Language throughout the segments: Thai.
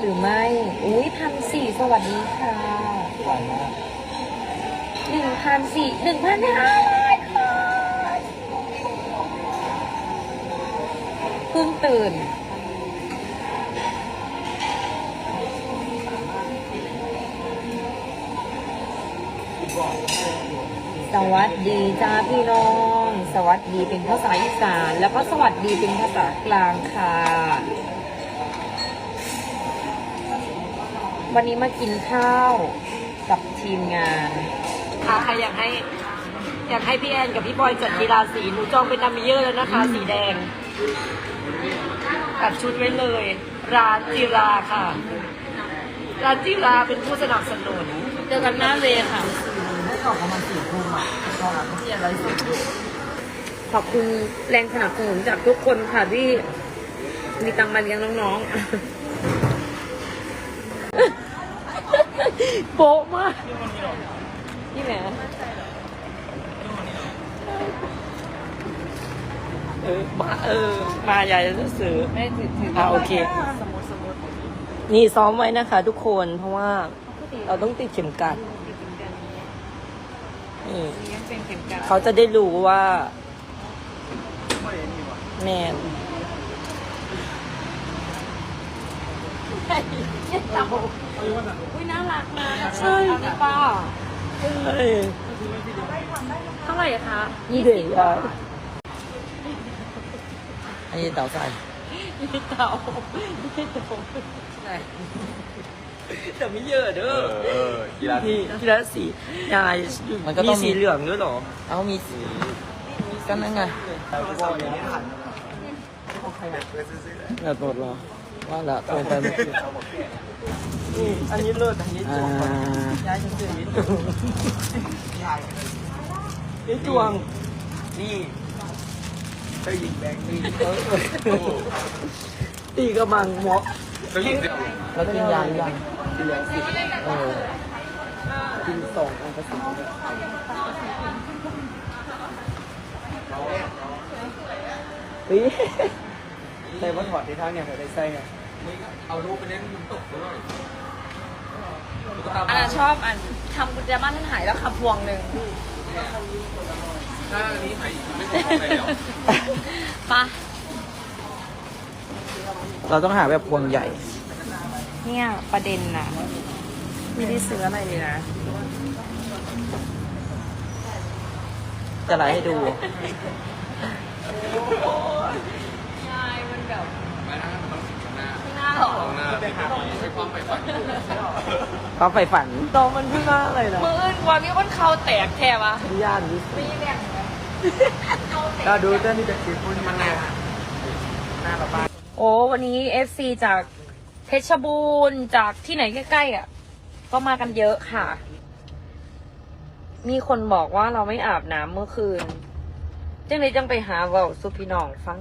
หรือไม่ อุ้ยพันสี่สวัสดีค่ะผ่านมาหนึ่งพันสี่หนึ่งพันห้าค่ะเพิ่งตื่น สวัสดีจ้าพี่น้อง สวัสดีเป็นภาษาอีสาน แล้วก็สวัสดีเป็นภาษากลางค่ะ วันนี้มากินข้าวกับทีมงาน ค่ะใครอยากให้ อยากให้พี่แอนกับพี่บอยจัดกีฬาสีหนูจองเป็นดัมเมเยอร์แล้วนะคะ สีแดงตัดชุดไว้เลย ร้านจิราค่ะ ร้านจิราเป็นผู้สนับสนุนเจอกันหน้าเวค่ะ ให้ตอบประมาณสี่ทุ่มอะตอนนั้นที่อะไรสุดอยู่ขอบคุณแรงสนับสนุนจากทุกคนค่ะที่มีตังค์มาเลี้ยงน้องๆ ป๊ะมากนี่แหละเออมาเออ มาใหญ่จะซื้อไม่ถือถืออ่าโอเคนี่ซ้อมไว้นะคะ ทุกคนเพราะว่าเราต้องติดเข็มกัดนี่ยังเป็นเข็มกลัดเขาจะได้รู้ว่า แม อุ้ยน่ารักนะใช่เอาได้ป้าเฮ้ยเท่าไหร่คะนี่เด็กอะอันนี้เต่าใส่ยี่เต่ายี่เต่าแต่ไม่เยอะเด้อเออกีฬานี่กีฬาสียายมันก็ต้องมีสีเหลืองด้วยเหรอ เอามีสีก็นั่นไงบอยอย่างนี้หันแบบหมดเหรอ ว่าละโทรไปเมื่อกี้นี่อันนี้เลิศอันนี้อ่าจวงยายจะเจอนี่นี่จวง นี่เธอหญิงแบงค์นี่ตีกระมังเหมาะเธอหญิงเดียวแล้วกินยาหรือยังกินแล้วสิเออกินสองอันก็สิเฮ้ยใส่ว่าถอดที่ท้างเนี่ยใส่ได้ใส่เนี่ยเอารูปไปเล่นมันตกด้วยอันนั้นชอบอันทำกุญแจบ้านท่านหายแล้วขับพวงหนึ่งถ้าอันนี้หายไม่ต้องไปแล้วปะเราต้องหาแบบพวงใหญ่ เนี่ยประเด็นน่ะไม่ได้ซื้ออะไรเลยนะ จะไลฟ์ให้ดู ใช่มันแบบ หน้าหรอความใฝ่ฝันตองมันเพิ่งมาอะไรนะมืออื่นกว่ามีคนเขาแตกแทบอะย่านดิไม่แบ่งเลยเราดูเจ้านี่จะคิดพูดมันหน้าหน้าป้าป้าโอ้วันนี้ FC จากเพชรบูรณ์จากที่ไหนใกล้ๆอะ ก็มากันเยอะค่ะ มีคนบอกว่าเราไม่อาบน้ำเมื่อคืนจังเลยจังไปหาเว่าสุพี่น้องฟัง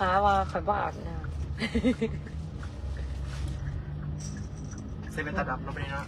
ปาว่าคอยบ่อาบน้เซเว่นตาดับเราไปเนาะ